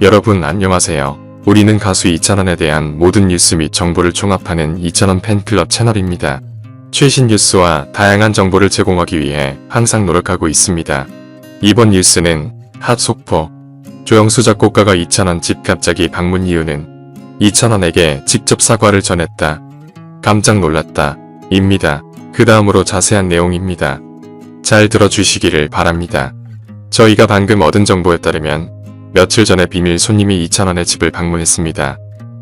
여러분 안녕하세요. 우리는 가수 이찬원에 대한 모든 뉴스 및 정보를 종합하는 이찬원 팬클럽 채널입니다. 최신 뉴스와 다양한 정보를 제공하기 위해 항상 노력하고 있습니다. 이번 뉴스는 핫 속보. 조영수 작곡가가 이찬원 집 갑자기 방문 이유는 이찬원에게 직접 사과를 전했다. 깜짝 놀랐다. 입니다. 그 다음으로 자세한 내용입니다. 잘 들어주시기를 바랍니다. 저희가 방금 얻은 정보에 따르면 며칠 전에 비밀 손님이 이찬원의 집을 방문했습니다.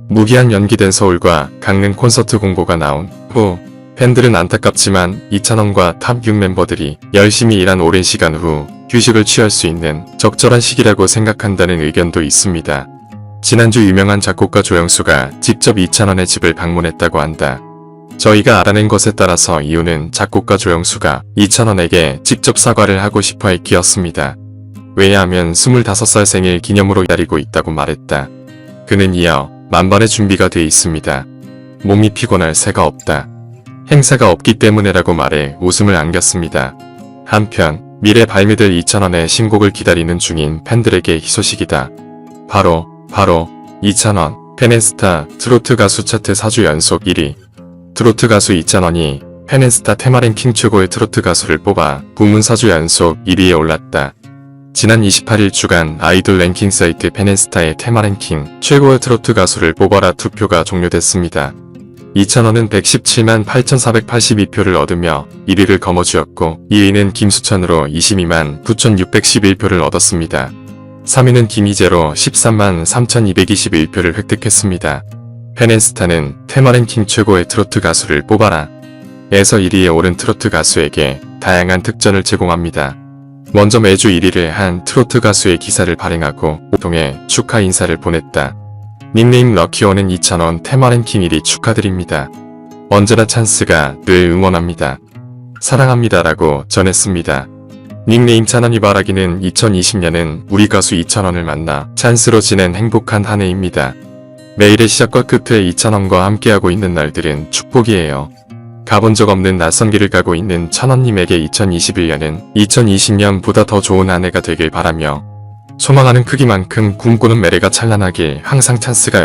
무기한 연기된 서울과 강릉 콘서트 공고가 나온 후 팬들은 안타깝지만 이찬원과 탑 6 멤버들이 열심히 일한 오랜 시간 후 휴식을 취할 수 있는 적절한 시기라고 생각한다는 의견도 있습니다. 지난주 유명한 작곡가 조영수가 직접 이찬원의 집을 방문했다고 한다. 저희가 알아낸 것에 따라서 이유는 작곡가 조영수가 이찬원에게 직접 사과를 하고 싶어 했기였습니다. 왜냐하면 25살 생일 기념으로 기다리고 있다고 말했다. 그는 이어 만반의 준비가 돼 있습니다. 몸이 피곤할 새가 없다. 행사가 없기 때문에라고 말해 웃음을 안겼습니다. 한편 미래 발매될 2,000원의 신곡을 기다리는 중인 팬들에게 희소식이다. 바로 바로 2,000원 팬앤스타 트로트 가수 차트 4주 연속 1위 트로트 가수 2,000원이 팬앤스타 테마랭킹 최고의 트로트 가수를 뽑아 부문 4주 연속 1위에 올랐다. 지난 28일 주간 아이돌 랭킹 사이트 팬앤스타의 테마 랭킹 최고의 트로트 가수를 뽑아라 투표가 종료됐습니다. 2,000원은 117만 8,482표를 얻으며 1위를 거머쥐었고 2위는 김수천으로 22만 9,611표를 얻었습니다. 3위는 김희재로 13만 3,221표를 획득했습니다. 팬앤스타는 테마 랭킹 최고의 트로트 가수를 뽑아라 에서 1위에 오른 트로트 가수에게 다양한 특전을 제공합니다. 먼저 매주 1위를 한 트로트 가수의 기사를 발행하고 통해 축하 인사를 보냈다. 닉네임 럭키원은 2,000원 테마랭킹 1위 축하드립니다. 언제나 찬스가 늘 응원합니다. 사랑합니다 라고 전했습니다. 닉네임 찬원이 바라기는 2020년은 우리 가수 2,000원을 만나 찬스로 지낸 행복한 한 해입니다. 매일의 시작과 끝에 2,000원과 함께하고 있는 날들은 축복이에요. 가본 적 없는 낯선 길을 가고 있는 천원님에게 2021년은 2020년보다 더 좋은 한 해가 되길 바라며 소망하는 크기만큼 꿈꾸는 매래가 찬란하길 항상 찬스가